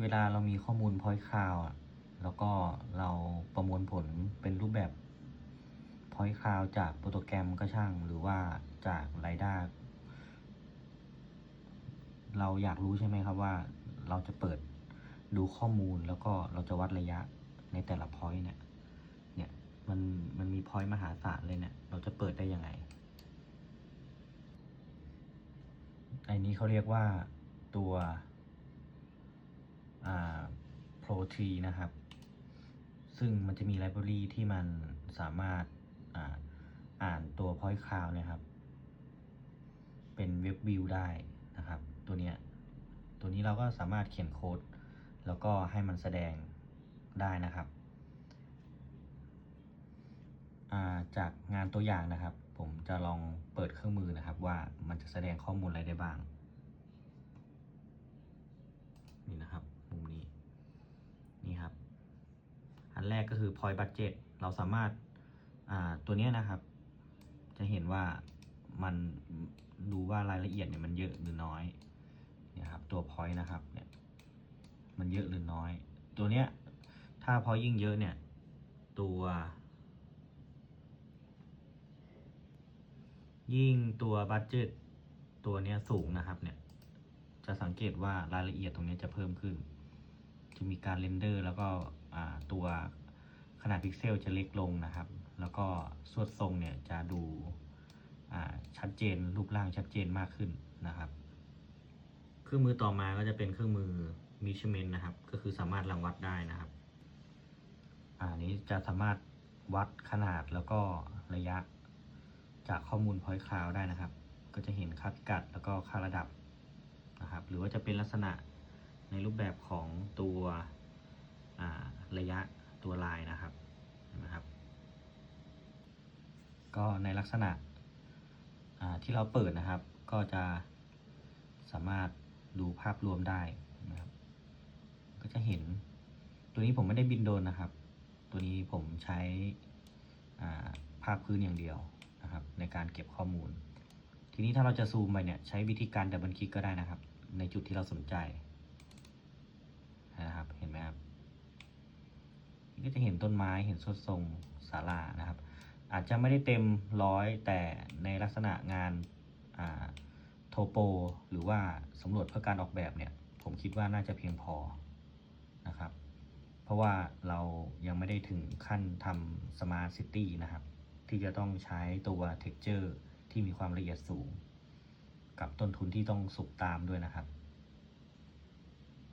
เวลาเรามีข้อมูลพอยต์คาวอะแล้วก็เราประมวลผลเป็นรูปแบบพอยต์คาวจากโปรโตแกรมก็ช่าง หรือว่าจากไรด้าเราอยากรู้ใช่ไหมครับว่าเราจะเปิดดูข้อมูลแล้วก็เราจะวัดระยะในแต่ละพอยต์เนี่ย เนี่ยมันมันมีพอยต์มหาศาลเลยเนี่ย เราจะเปิดได้ยังไงไอ้นี้เขาเรียกว่าตัว อ่า Pro T นะครับ ซึ่งมันจะมีไลบรารีที่มันสามารถอ่าอานตัว Point Cloud เนะครับ เป็นเว็บวิวได้นะครับ ตัวเนี้ย ตัวนี้เราก็สามารถเขียนโค้ด แล้วก็ให้มันแสดงได้นะครับาจากงานตัวอย่างนะครับ ผมจะลองเปิดเครื่องมือนะครับ ว่ามันจะแสดงข้อมูลอะไรได้บ้าง นี่นะครับ มุมนี้ นี่ครับ อัน แรกก็คือ point budget เราสามารถอ่าตัวเนี้ยนะครับ จะเห็นว่ามันดูว่ารายละเอียดเนี่ยมันเยอะหรือน้อยนี่ยครับตัว point นะครับเนี่ยมันเยอะหรือน้อย ตัวเนี้ยถ้าพอยิ่งเยอะเนี่ยตัวยิ่งตัวบัตเจตตัวเนี้ยสูงนะครับเนี่ยจะสังเกตว่ารายละเอียดตรงนี้จะเพิ่มขึ้น จะมีการเรนเดอร์ แล้วก็ตัวขนาดพิกเซลจะเล็กลงนะครับ แล้วก็สวดทรงเนี่ยจะดูชัดเจนรูปร่างชัดเจนมากขึ้นนะครับ เครื่องมือต่อมาก็จะเป็นเครื่องมือ measurement นะครับ ก็คือสามารถรังวัดได้นะครับอ่านี้จะสามารถวัดขนาดแล้วก็ระยะจากข้อมูล point cloud ได้นะครับ ก็จะเห็นค่าพิกัดแล้วก็ค่าระดับนะครับ หรือว่าจะเป็นลักษณะ ในรูปแบบของตัวระยะตัวลายนะครับนไหมครับ ก็ในลักษณะที่เราเปิดนะครับ ก็จะสามารถดูภาพรวมได้นะครับ ก็จะเห็นตัวนี้ผมไม่ได้บินโดรนนะครับ ตัวนี้ผมใช้ภาพพื้นอย่างเดียวนะครับ ในการเก็บข้อมูล ทีนี้ถ้าเราจะซูมไปเนี่ยใช้วิธีการดับเบิลคลิกก็ได้นะครับ ในจุดที่เราสนใจ นะครับ เห็นไหมครับก็จะเห็นต้นไม้เห็นสดทรงศาลานะครับ อาจจะไม่ได้เต็มร้อยแต่ในลักษณะงานโทโป หรือว่าสำรวจเพื่อการออกแบบเนี่ย ผมคิดว่าน่าจะเพียงพอนะครับ เพราะว่าเรายังไม่ได้ถึงขั้นทำสมาร์ทซิตี้นะครับ ที่จะต้องใช้ตัว texture ที่มีความละเอียดสูง กับต้นทุนที่ต้องสูงตามด้วยนะครับ